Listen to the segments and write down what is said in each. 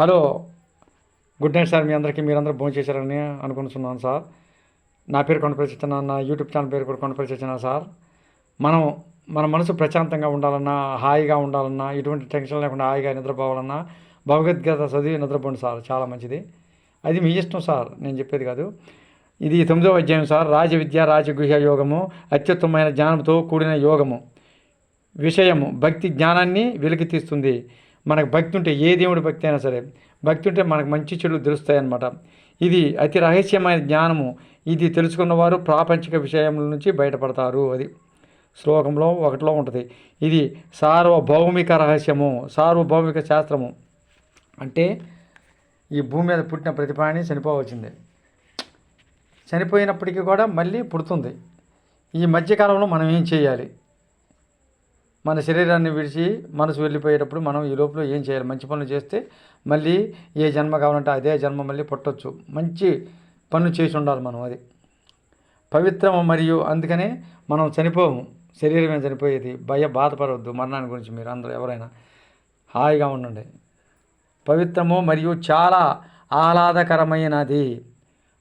Hello good night sir మీ అందరికీ మీరందరూ భోజనం చేశారని అనుకుంటున్నాను సార్. నా పేరు కొండపల్లి నా యూట్యూబ్ ఛానల్ పేరు కూడా కొండపల్లి సార్. మనం మన మనసు ప్రశాంతంగా ఉండాలన్నా హాయిగా ఉండాలన్నా ఎటువంటి టెన్షన్ లేకుండా హాయిగా నిద్రపోవాలన్నా భగవద్గీత చదివి నిద్రపోండి సార్ చాలా మంచిది. అది మీ ఇష్టం సార్ నేను చెప్పేది కాదు. ఇది తొమ్మిదవ అధ్యాయం సార్ రాజ విద్య రాజగుహ్య యోగము అత్యుత్తమైన జ్ఞానంతో కూడిన యోగము. విషయము భక్తి జ్ఞానాన్ని వెలికి తీస్తుంది మనకు భక్తి ఉంటే ఏ దేవుడి భక్తి అయినా సరే భక్తి ఉంటే మనకు మంచి చెడు తెలుస్తాయి అన్నమాట ఇది అతి రహస్యమైన జ్ఞానము. ఇది తెలుసుకున్నవారు ప్రాపంచిక విషయముల నుంచి బయటపడతారు అది. శ్లోకంలో ఒకటిలో ఉంటుంది. ఇది సార్వభౌమిక రహస్యము సార్వభౌమిక శాస్త్రము. అంటే ఈ భూమి మీద పుట్టిన ప్రతి ప్రాణి చనిపోవచ్చింది. చనిపోయినప్పటికీ కూడా మళ్ళీ పుడుతుంది. ఈ మధ్యకాలంలో మనం ఏం చేయాలి? మన శరీరాన్ని విడిచి మనసు వెళ్ళిపోయేటప్పుడు మనం ఈ లోపల ఏం చేయాలి? మంచి పనులు చేస్తే మళ్ళీ ఏ జన్మ కావాలంటే అదే జన్మ మళ్ళీ పుట్టొచ్చు. మంచి పనులు చేసి ఉండాలి మనం అది. పవిత్రము మరియు అందుకనే మనం చనిపోము. శరీరమే చనిపోయేది. భయ బాధపడవద్దు మరణాన్ని గురించి మీరు అందరూ ఎవరైనా. హాయిగా ఉండండి. పవిత్రము మరియు చాలా ఆహ్లాదకరమైనది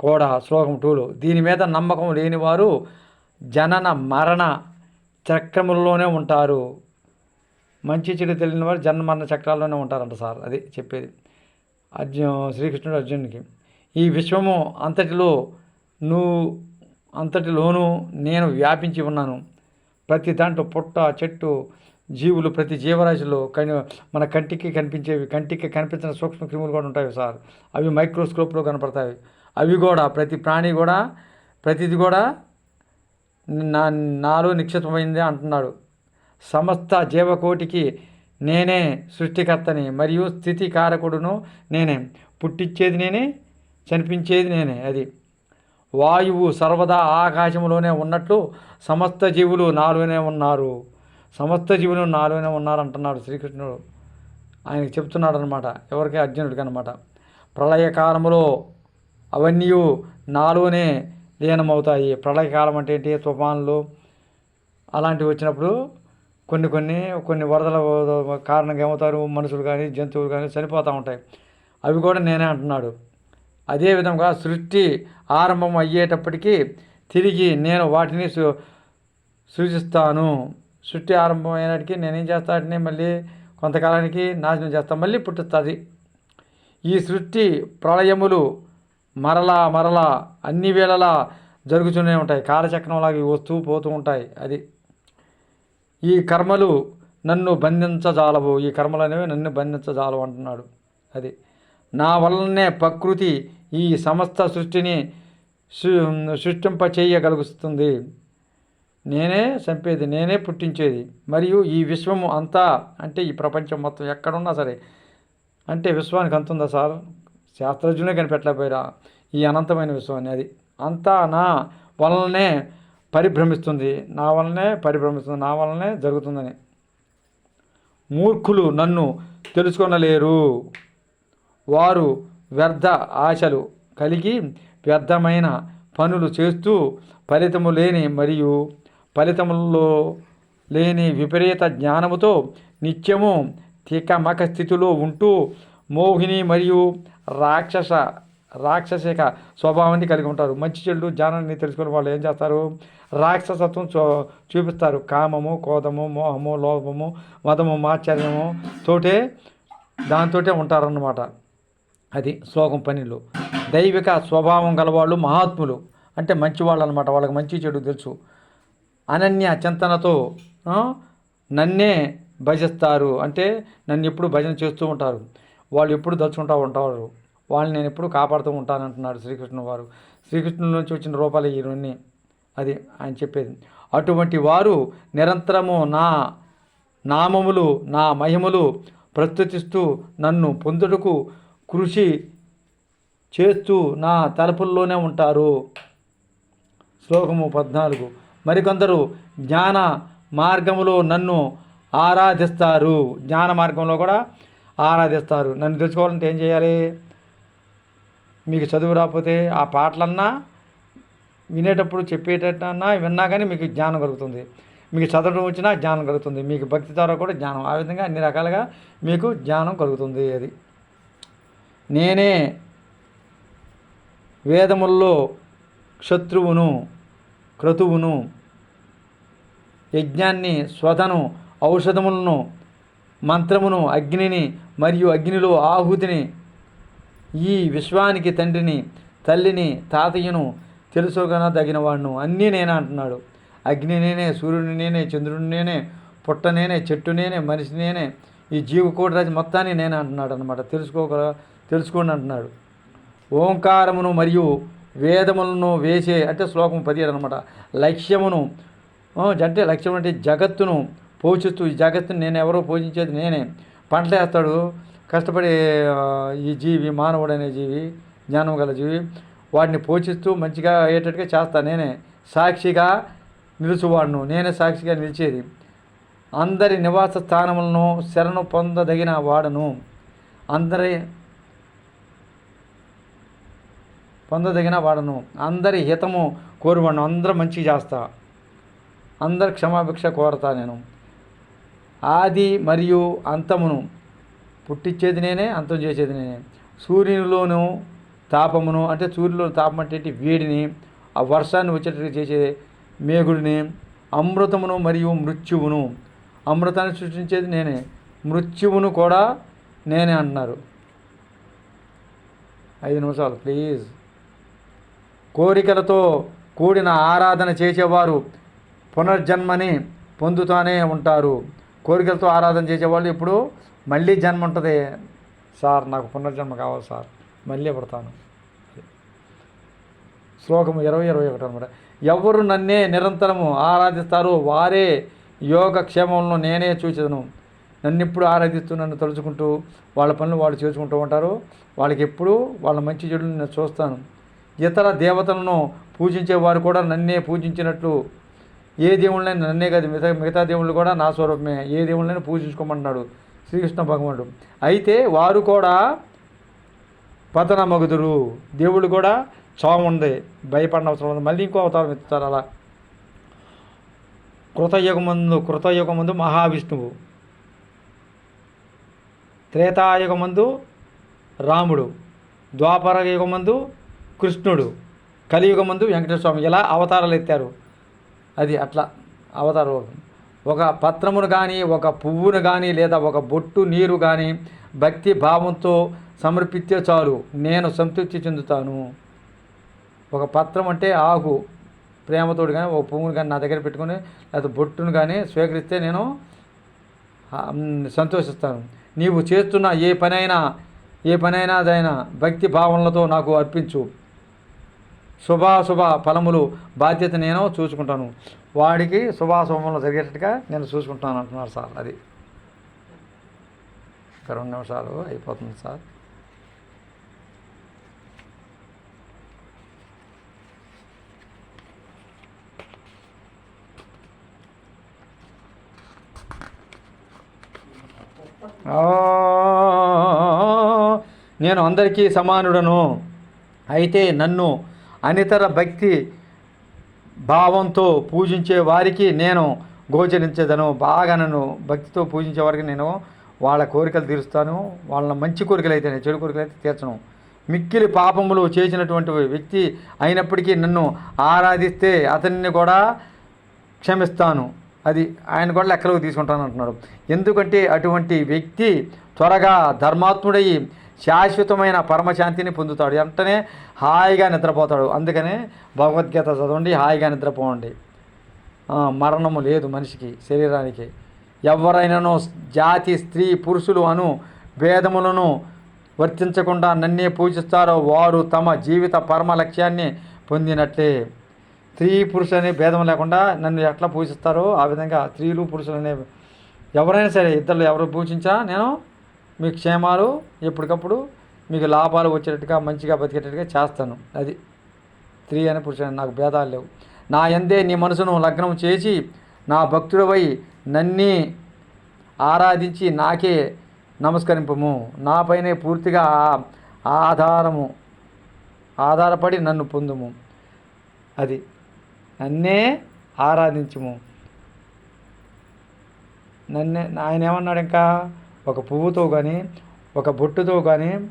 కూడా శ్లోకం టూలో దీని మీద నమ్మకం లేనివారు జనన మరణ చక్రములలోనే ఉంటారు. మంచి చెడు తెలియని వారు జన్మరణ చక్రాల్లోనే ఉంటారంట సార్. అది చెప్పేది. అర్జున్ శ్రీకృష్ణుడు అర్జునుడికి ఈ విశ్వము అంతటిలో నువ్వు అంతటిలోనూ నేను వ్యాపించి ఉన్నాను. ప్రతి దాంట్లో పుట్ట చెట్టు జీవులు ప్రతి జీవరాశిలో కని మన కంటికి కనిపించేవి కంటికి కనిపించిన సూక్ష్మ క్రిములు కూడా ఉంటాయి సార్. అవి మైక్రోస్కోప్లో కనపడతాయి. అవి కూడా ప్రతి ప్రాణి కూడా ప్రతిది కూడా నా నాలో నిక్షిప్తమైంది అంటున్నాడు. సమస్త జీవకోటికి నేనే సృష్టికర్తని మరియు స్థితి కారకుడును నేనే. పుట్టించేది నేనే చనిపించేది నేనే అది. వాయువు సర్వదా ఆకాశంలోనే ఉన్నట్లు సమస్త జీవులు నాలోనే ఉన్నారు. సమస్త జీవులు నాలోనే ఉన్నారు అంటున్నాడు శ్రీకృష్ణుడు. ఆయనకి చెప్తున్నాడు అనమాట ఎవరికి అర్జునుడికి అనమాట ప్రళయకాలములో అవన్నీ నాలోనే లీనమవుతాయి. ప్రళయకాలం అంటే ఏంటి? తుఫాన్లు అలాంటివి వచ్చినప్పుడు కొన్ని కొన్ని కొన్ని వరదల కారణంగా ఏమవుతారు? మనుషులు కానీ జంతువులు కానీ చనిపోతూ ఉంటాయి. అవి కూడా నేనే అంటున్నాడు. అదేవిధంగా సృష్టి ఆరంభం అయ్యేటప్పటికీ తిరిగి నేను వాటిని సూ సూచిస్తాను. సృష్టి ఆరంభం అయినటికి నేనేం చేస్తా మళ్ళీ కొంతకాలానికి నాశనం చేస్తాను మళ్ళీ పుట్టుస్తుంది ఈ సృష్టి ప్రళయములు మరలా మరలా అన్ని వేళలా జరుగుతూనే ఉంటాయి. కాలచక్రంలాగా వస్తూ పోతూ ఉంటాయి. అది ఈ కర్మలు నన్ను బంధించజాలవు. ఈ కర్మలు అనేవి నన్ను బంధించజాలవు అంటున్నాడు. అది నా వల్లనే ప్రకృతి ఈ సమస్త సృష్టిని సృష్టింప చేయగలుగుతుంది నేనే చంపేది నేనే పుట్టించేది. మరియు ఈ విశ్వము అంతా అంటే ఈ ప్రపంచం మొత్తం ఎక్కడున్నా సరే అంటే విశ్వానికి అంత ఉందా సార్? శాస్త్రజ్ఞులే కనిపెట్టలేకపోయారా. ఈ అనంతమైన విశ్వాన్ని అది అంతా నా వలననే పరిభ్రమిస్తుంది. నా వలనే పరిభ్రమిస్తుంది. నా వలనే జరుగుతుందని. మూర్ఖులు నన్ను తెలుసుకొనలేరు. వారు వ్యర్థ ఆశలు కలిగి వ్యర్థమైన పనులు చేస్తూ ఫలితము లేని మరియు ఫలితములో లేని విపరీత జ్ఞానముతో నిత్యము తికమక స్థితిలో ఉంటూ మోహిని మరియు రాక్షస రాక్షసిక స్వభావాన్ని కలిగి ఉంటారు. మంచి చెడు జ్ఞానాన్ని తెలుసుకుని వాళ్ళు ఏం చేస్తారు? రాక్షసత్వం చూ చూపిస్తారు. కామము కోదము మోహము లోభము మదము మాచర్యము తోటే దాంతోటే ఉంటారన్నమాట. అది శ్లోకం పనిలో దైవిక స్వభావం గలవాళ్ళు మహాత్ములు. అంటే మంచివాళ్ళు అనమాట వాళ్ళకి మంచి చెడు తెలుసు. అనన్య చింతనతో నన్నే భజిస్తారు. అంటే నన్ను ఎప్పుడు భజన చేస్తూ ఉంటారు. వాళ్ళు ఎప్పుడు దలుచుకుంటూ ఉంటారు. వాళ్ళని నేను ఎప్పుడు కాపాడుతూ ఉంటాను అంటున్నాడు శ్రీకృష్ణుడు వారు. శ్రీకృష్ణుడి నుంచి వచ్చిన రూపాలు ఇవన్నీ. అది ఆయన చెప్పేది. అటువంటి వారు నిరంతరము నా నామములు నా మహిమలు ప్రస్తుతిస్తూ నన్ను పొందుటకు కృషి చేస్తూ నా తలుపుల్లోనే ఉంటారు. శ్లోకము పద్నాలుగు. మరికొందరు జ్ఞాన మార్గములో నన్ను ఆరాధిస్తారు. జ్ఞాన మార్గంలో కూడా ఆరాధిస్తారు. నన్ను తెలుసుకోవాలంటే ఏం చేయాలి? మీకు చదువు రాకపోతే ఆ పాటలన్నా వినేటప్పుడు చెప్పేటన్నా విన్నా కానీ మీకు జ్ఞానం కలుగుతుంది. మీకు చదవడం వచ్చినా జ్ఞానం కలుగుతుంది. మీకు భక్తి ద్వారా కూడా జ్ఞానం. ఆ విధంగా అన్ని రకాలుగా మీకు జ్ఞానం కలుగుతుంది అది. నేనే వేదముల్లో శత్రువును క్రతువును యజ్ఞాన్ని స్వతను ఔషధములను మంత్రమును అగ్నిని మరియు అగ్నిలో ఆహుతిని ఈ విశ్వానికి తండ్రిని తల్లిని తాతయ్యను తెలుసుకోగన వాడును అన్నీ నేనే అంటున్నాడు. అగ్ని నేనే సూర్యుని నేనే చంద్రుడు నేనే పుట్ట నేనే చెట్టు నేనే మనిషి నేనే ఈ జీవకోటిరాజు మొత్తాన్ని నేనే అంటున్నాడు అనమాట తెలుసుకోగల తెలుసుకోండి అంటున్నాడు. ఓంకారమును మరియు వేదములను వేసే అంటే శ్లోకం పదిహేడు అనమాట లక్ష్యమును అంటే లక్ష్యం అంటే జగత్తును పోషిస్తూ ఈ జగత్తును నేను ఎవరో పోషించేది నేనే. పంటలు వేస్తాడు కష్టపడి ఈ జీవి మానవుడు అనే జీవి జ్ఞానం గల జీవి వాడిని పోషిస్తూ మంచిగా అయ్యేటట్టుగా చేస్తా నేనే. సాక్షిగా నిలుచువాడును. నేనే సాక్షిగా నిలిచేది. అందరి నివాస స్థానములను శరణు పొందదగిన వాడను. అందరి పొందదగిన వాడను. అందరి హితము కోరువాడు అందరూ మంచిగా చేస్తా. అందరి క్షమాభిక్ష కోరతా నేను. ఆది మరియు అంతమును. పుట్టించేది నేనే అంతం చేసేది నేనే. సూర్యునిలోను తాపమును అంటే సూర్యులో తాపం అంటే వేడిని ఆ వర్షాన్ని వచ్చేటట్టు చేసే మేఘుడిని అమృతమును మరియు మృత్యువును. అమృతాన్ని సృష్టించేది నేనే మృత్యువును కూడా నేనే అంటున్నారు. ఐదు నిమిషాలు ప్లీజ్. కోరికలతో కూడిన ఆరాధన చేసేవారు పునర్జన్మని పొందుతూనే ఉంటారు. కోరికలతో ఆరాధన చేసేవాళ్ళు ఇప్పుడు మళ్ళీ జన్మ ఉంటుంది. సార్ నాకు పునర్జన్మ కావాలి సార్. మళ్ళీ పడతాను. శ్లోకం ఇరవై ఇరవై ఒకటి అనమాట ఎవరు నన్నే నిరంతరము ఆరాధిస్తారో వారే యోగక్షేమంలో నేనే చూచదను. నన్ను ఎప్పుడు ఆరాధిస్తూ నన్ను తలుచుకుంటూ వాళ్ళ పనులు వాళ్ళు చేసుకుంటూ ఉంటారు. వాళ్ళకి ఎప్పుడు వాళ్ళ మంచి చెడులు నేను చూస్తాను. ఇతర దేవతలను పూజించే వారు కూడా నన్నే పూజించినట్లు ఏ దేవుళ్ళని నన్నే కాదు మిగతా మిగతా దేవుళ్ళు కూడా నా స్వరూపమే. ఏ దేవుళ్ళని పూజించుకోమంటున్నాడు శ్రీకృష్ణ భగవానుడు. అయితే వారు కూడా పతన మగుదురు దేవుడు కూడా చావు ఉంది భయపడిన అవసరం ఉంది. మళ్ళీ ఇంకో అవతారం ఎత్తుతారు అలా. కృతయుగమందు కృతయుగమందు మహావిష్ణువు. త్రేతాయుగమందు రాముడు. ద్వాపర యుగమందు కృష్ణుడు. కలియుగమందు వెంకటేశ్వర స్వామి. ఇలా అవతారాలు ఎత్తారు. అది అట్లా అవతారం ఒక పత్రమును కానీ ఒక పువ్వును కానీ లేదా ఒక బొట్టు నీరు కానీ భక్తి భావంతో సమర్పిస్తే చాలు. నేను సంతృప్తి చెందుతాను. ఒక పత్రం అంటే ఆకు ప్రేమతోడు కానీ ఒక పువ్వును కానీ నా దగ్గర పెట్టుకొని లేదా బొట్టును కానీ స్వీకరిస్తే నేను సంతోషిస్తాను. నీవు చేస్తున్న ఏ పనైనా ఏ పనైనా అదైనా భక్తి భావనలతో నాకు అర్పించు. శుభాశుభ ఫలములు బాధ్యత నేను చూసుకుంటాను. వాడికి శుభాశుభములు జరిగేటట్టుగా నేను చూసుకుంటాను అంటున్నారు సార్ అది. ఒక రెండు నిమిషాలు అయిపోతుంది సార్. నేను అందరికీ సమానుడను. అయితే నన్ను అనితర భక్తి భావంతో పూజించే వారికి నేను గోచరించేదను. బాగా నన్ను భక్తితో పూజించే వారికి నేను వాళ్ళ కోరికలు తీరుస్తాను. వాళ్ళ మంచి కోరికలు అయితే చెడు కోరికలు అయితే తీర్చను. మిక్కిలి పాపములు చేసినటువంటి వ్యక్తి అయినప్పటికీ నన్ను ఆరాధిస్తే అతన్ని కూడా క్షమిస్తాను. అది ఆయన కూడా లెక్కలోకి తీసుకుంటాను అంటున్నాడు ఎందుకంటే అటువంటి వ్యక్తి త్వరగా ధర్మాత్ముడై శాశ్వతమైన పరమశాంతిని పొందుతాడు. వెంటనే హాయిగా నిద్రపోతాడు. అందుకనే భగవద్గీత చదవండి హాయిగా నిద్రపోండి. మరణము లేదు మనిషికి శరీరానికి. ఎవరైనానో జాతి స్త్రీ పురుషులు అను భేదములను వర్తించకుండా నన్నే పూజిస్తారో వారు తమ జీవిత పరమ లక్ష్యాన్ని పొందినట్లే. స్త్రీ పురుషులు అనే భేదం లేకుండా నన్ను ఎట్లా పూజిస్తారో ఆ విధంగా స్త్రీలు పురుషులు అనే ఎవరైనా సరే ఇద్దరు ఎవరు పూజించా? నేను మీ క్షేమాలు ఎప్పటికప్పుడు మీకు లాభాలు వచ్చేటట్టుగా మంచిగా బతికేటట్టుగా చేస్తాను. అది స్త్రీ అని పురుషుడు నాకు భేదాలు లేవు. నా ఎందే నీ మనసును లగ్నం చేసి నా భక్తుడవై నన్ని ఆరాధించి నాకే నమస్కరింపము. నాపైనే పూర్తిగా ఆధారము ఆధారపడి నన్ను పొందుము. అది నన్నే ఆరాధించుము. నన్నే ఆయన ఏమన్నాడు ఇంకా ఒక పువ్వుతో కానీ ఒక బొట్టుతో కానీ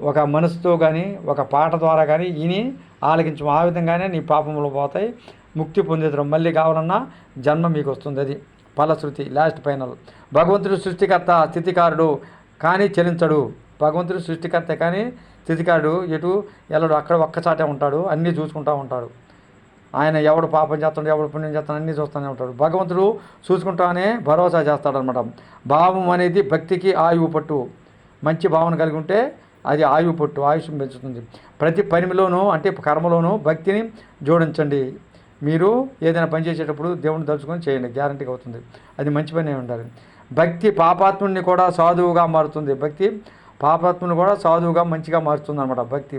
ఒక మనసుతో కానీ ఒక పాట ద్వారా కానీ విని ఆలకించు. ఆ విధంగానే నీ పాపములు పోతాయి. ముక్తి పొందుతారు మళ్ళీ కావాలన్నా జన్మ మీకు వస్తుంది అది ఫలశ్రుతి లాస్ట్ ఫైనల్ భగవంతుడు సృష్టికర్త స్థితికారుడు కానీ చెలించడు. భగవంతుడు సృష్టికర్త కానీ స్థితికారుడు ఎటు వెళ్ళడు. అక్కడ ఒక్కచాటే ఉంటాడు. అన్నీ చూసుకుంటూ ఉంటాడు. ఆయన ఎవడు పాపం చేస్తాడు ఎవడు పుణ్యం చేస్తాడు అన్నీ చూస్తూనే ఉంటాడు. భగవంతుడు చూసుకుంటానే భరోసా చేస్తాడనమాట భావం అనేది భక్తికి ఆయువు పట్టు. మంచి భావన కలిగి ఉంటే అది ఆయువు పట్టు ఆయుష్యం పెంచుతుంది. ప్రతి పనిలోనూ అంటే కర్మలోనూ భక్తిని జోడించండి. మీరు ఏదైనా పని చేసేటప్పుడు దేవుని తలుచుకొని చేయండి గ్యారంటీగా అవుతుంది. అది మంచి పని ఉండాలి. భక్తి పాపాత్ముడిని కూడా సాధువుగా మారుతుంది. భక్తి పాపాత్ముని కూడా సాధువుగా మంచిగా మారుతుంది అనమాట భక్తి.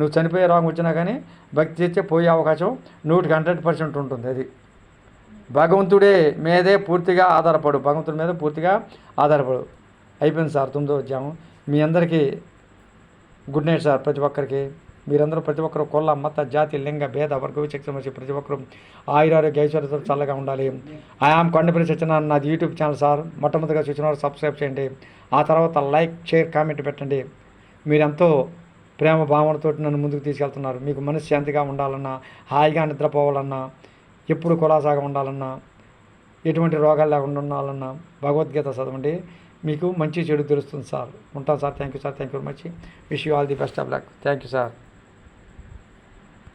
నువ్వు చనిపోయే రోగం వచ్చినా కానీ భక్తి చేస్తే పోయే అవకాశం నూటికి హండ్రెడ్ పర్సెంట్ ఉంటుంది అది. భగవంతుడే మీదే పూర్తిగా ఆధారపడు. భగవంతుడి మీద పూర్తిగా ఆధారపడు. అయిపోయింది సార్ తొమ్మిదో అధ్యాయం మీ అందరికీ గుడ్ నైట్ సార్ ప్రతి ఒక్కరికి. మీరందరూ ప్రతి ఒక్కరు కొల్ల మత జాతి లింగ భేద వర్గ విచక్షణ వచ్చి ప్రతి ఒక్కరు ఆయురారోగ్య ఐశ్వర్యతో చల్లగా ఉండాలి. ఐఆమ్ కొండపల్లి సత్యనారాయణ నాది యూట్యూబ్ ఛానల్ సార్. మొట్టమొదటిగా చూసిన వారు సబ్స్క్రైబ్ చేయండి. ఆ తర్వాత లైక్ షేర్ కామెంట్ పెట్టండి. మీరెంతో ప్రేమ భావనతో నన్ను ముందుకు తీసుకెళ్తున్నారు. మీకు మనశ్శాంతిగా ఉండాలన్నా హాయిగా నిద్రపోవాలన్నా ఎప్పుడు కులాసాగా ఉండాలన్నా ఎటువంటి రోగాలు లేకుండా ఉండాలన్నా భగవద్గీత చదవండి. మీకు మంచి చెడు తెలుస్తుంది సార్. ఉంటాను sir. Thank you sir thank you very much wish you all the best of luck thank you sir